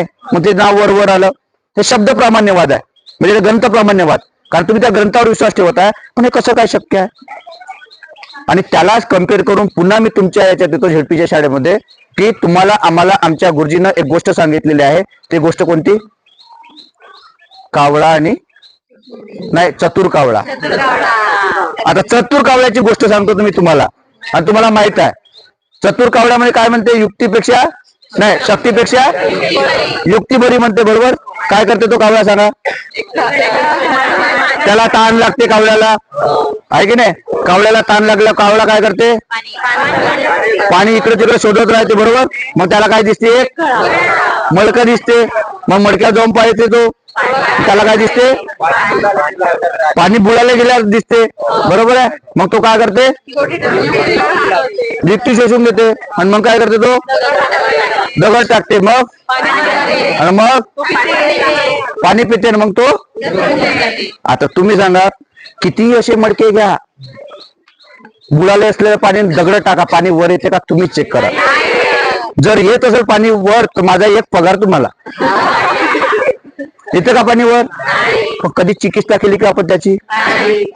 आहे? मग ते नाव वर वर आलं. हे शब्द प्रामाण्यवाद आहे. म्हणजे ग्रंथ प्रामाण्यवाद. कारण तुम्ही त्या ग्रंथावर विश्वास ठेवत आहे पण हे कसं काय शक्य आहे? आणि त्यालाच कंपेअर करून पुन्हा मी तुमच्या याच्यात येतो झेडपीच्या शाळेमध्ये की तुम्हाला आम्हाला आमच्या गुरुजीनं एक गोष्ट सांगितलेली आहे. ती गोष्ट कोणती? कावळा आणि नाही चतुर कावळा. आता चतुर कावळ्याची गोष्ट सांगतो तुम्ही तुम्हाला. आणि तुम्हाला माहीत आहे. चतुर कावळ्यामध्ये म्हणजे काय म्हणते? युक्तीपेक्षा नाही शक्तीपेक्षा युक्ती बरी म्हणते बरोबर? काय करते तो कावळा सांगा? त्याला ताण लागते कावळ्याला. आहे की नाही? कावळ्याला ताण लागला कावळा काय करते? पाणी इकडे तिकडे शोधत राहते बरोबर? मग त्याला काय दिसते? मडकं दिसते. मग मडक्यात जाऊन पाहिजे तो. त्याला काय दिसते? पाणी बुडायला गेल्यावर दिसते. बरोबर आहे? मग तो काय करते? लिफ्टी शोषून देते आणि मग काय करते तो? दगड टाकते. मग? आणि मग? पाणी पिते मग तो? आता तुम्ही सांगा किती असे मडके घ्या. बुडाले असलेलं पाणी दगड टाका. पाणी वर येते का? तुम्हीच चेक करा. जर येत असेल पाणी वर तर माझा एक पगार तुम्हाला. येतं का पाणी वर? कधी चिकित्सा केली का आपण त्याची?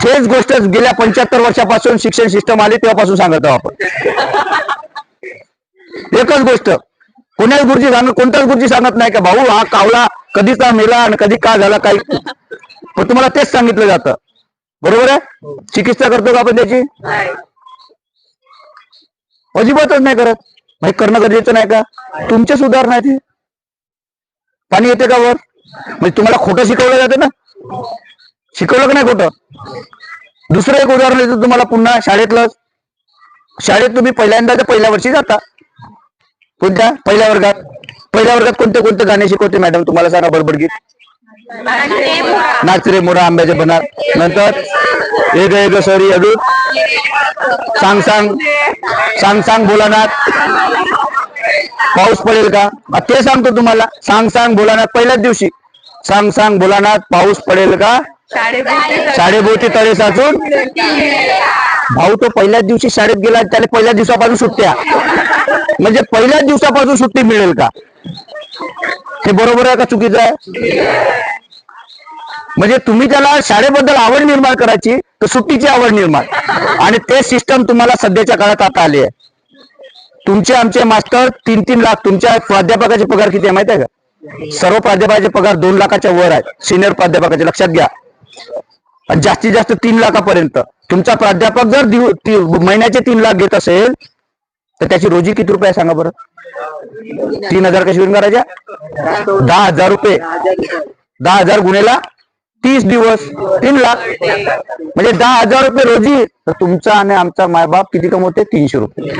तेच गोष्ट गेल्या पंच्याहत्तर वर्षापासून शिक्षण सिस्टम आली तेव्हापासून सांगत आहोत आपण. एकच गोष्ट कोणाच गुरुजी सांगत कोणताच गुरुजी सांगत नाही का भाऊ हा कावला कधीचा मेला आणि कधी का झाला काही पण तुम्हाला तेच सांगितलं जातं. बरोबर आहे? चिकित्सा करतो का आपण त्याची? अजिबातच नाही करत. म्हणजे करणं गरजेचं नाही का? तुमच्या सुधारणा आहे ते. पाणी येते का वर? म्हणजे तुम्हाला खोटं शिकवलं जातं ना? शिकवलं का नाही खोटं? दुसरं एक उदाहरण देतो तुम्हाला पुन्हा शाळेतलं. शाळेत तुम्ही पहिल्यांदा तर पहिल्या वर्षी जाता. कोणत्या? पहिल्या वर्गात. पहिल्या वर्गात कोणते कोणते गाणे शिकवते मॅडम तुम्हाला सांगा बडबडगीत? नाच मोरा आंब्याचे बनार नंतर एक एक सरी अडू. सांग सांग. सांग सांग बोलानात पाऊस पडेल का? ते सांगतो तुम्हाला. सांग सांग बोलानात पहिल्याच दिवशी. सांग सांग बोलानात पाऊस पडेल का? शाळेभोवती तळे साचून. भाऊ तो पहिल्याच दिवशी शाळेत गेला त्याला पहिल्या दिवसापासून सुट्ट्या. म्हणजे पहिल्याच दिवसापासून सुट्टी मिळेल का? हे बरोबर आहे का चुकीचं आहे? म्हणजे तुम्ही त्याला शाळेबद्दल आवड निर्माण करायची तर सुट्टीची आवड निर्माण. आणि ते सिस्टम तुम्हाला सध्याच्या काळात आता आले आहे. तुमचे आमचे मास्टर तीन तीन लाख तुमच्या प्राध्यापकाचे पगार किती आहे माहिती आहे का? सर्व प्राध्यापकाचे पगार दोन लाखाच्या वर आहेत. सिनियर प्राध्यापकाचे लक्षात घ्या. आणि जास्तीत जास्त तीन लाखापर्यंत. तुमचा प्राध्यापक जर दिव- ती- महिन्याचे तीन लाख घेत असेल तर त्याची रोजी किती रुपये सांगा बरं? तीन हजार कशी करायच्या दहा हजार रुपये. दहा हजार गुन्हेला तीस दिवस तीन लाख. म्हणजे दहा हजार रुपये रोजी तर तुमचा आणि आमचा मायबाप किती कमवते? तीनशे रुपये.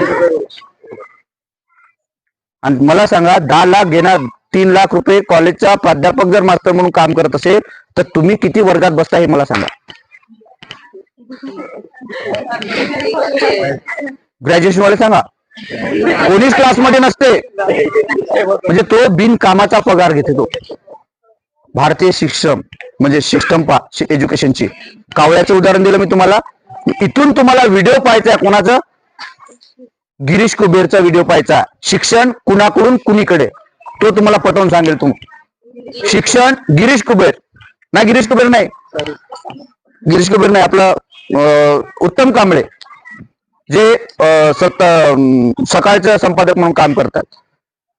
आणि मला सांगा दहा लाख घेणार तीन लाख रुपये कॉलेजचा प्राध्यापक जर मास्तर म्हणून काम करत असेल तर तुम्ही किती वर्गात बसता हे मला सांगा. ग्रॅज्युएशन वाले सांगा. कोणीच क्लासमध्ये नसते. म्हणजे तो बिनकामाचा पगार घेते तो. भारतीय शिक्षण म्हणजे सिस्टम पा एज्युकेशनची कावळ्याचं उदाहरण दिलं मी तुम्हाला. इथून तुम्हाला व्हिडिओ पाहायचा कोणाचा? गिरीश कुबेरचा व्हिडिओ पाहायचा शिक्षण कुणाकडून? कुणीकडे? तो तुम्हाला पटवून सांगेल तुम्ही शिक्षण गिरीश कुबेर. नाही गिरीश कुबेर नाही. गिरीश कुबेर नाही आपलं उत्तम कांबळे. जे सत सकाळचं संपादक म्हणून काम करतात.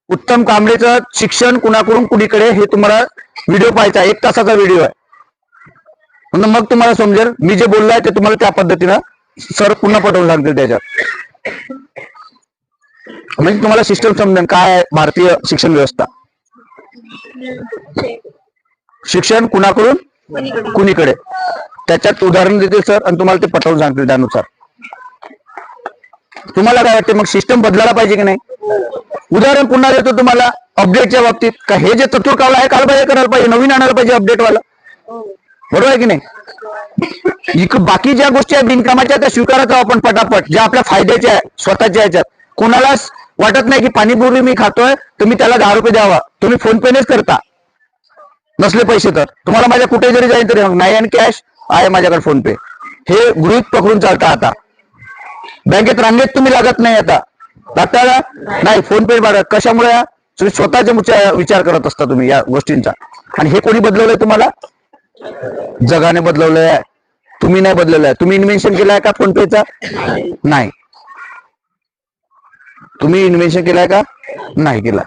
उत्तम कांबळेचं शिक्षण कुणाकडून कुणीकडे हे तुम्हाला व्हिडिओ पाहायचा एक तासाचा व्हिडिओ आहे. म्हणून मग तुम्हाला समजेल मी जे बोललोय ते तुम्हाला त्या पद्धतीनं सर पुन्हा पटवून सांगतील त्याच्यात. म्हणजे तुम्हाला सिस्टम समजेल काय आहे भारतीय शिक्षण व्यवस्था. शिक्षण कुणाकडून? कुणीकडे. त्याच्यात उदाहरण देतील सर आणि तुम्हाला ते पटवून सांगतील त्यानुसार. तुम्हाला काय वाटते मग सिस्टम बदलायला पाहिजे की नाही? उदाहरण पुन्हा देतो तुम्हाला. अपडेटच्या बाबतीत का हे जे चतुर कावलं आहे कालबाह्य करायला पाहिजे नवीन आणायला पाहिजे अपडेट वाला. बरोबर आहे की नाही? इक बाकी ज्या गोष्टी आहेत बिनकामाच्या त्या स्वीकारत आपण पटापट. ज्या आपल्या फायद्याच्या आहेत स्वतःच्या ह्याच्यात कोणालाच वाटत नाही की पाणीपुरी मी खातोय तर मी त्याला दहा रुपये द्यावा. तुम्ही फोन पेनेच करता. नसले पैसे तर. तुम्हाला माझ्या कुठे जरी जाईल तरी मग नाही आणि कॅश आहे माझ्याकडे फोन पे हे गृहित पकडून चालता आता. बँकेत रांगेत तुम्ही लागत नाही आता. लागता नाही फोन पे बाळा कशामुळे तुम्ही स्वतःच्या विचार विचार करत असता तुम्ही या गोष्टींचा. आणि हे कोणी बदलवलंय तुम्हाला? जगाने बदलवलंय. आहे तुम्ही नाही बदलवलंय. तुम्ही इन्व्हेन्शन केलाय का फोन पेचा नाही. तुम्ही इन्व्हेन्शन केलाय का? नाही केला.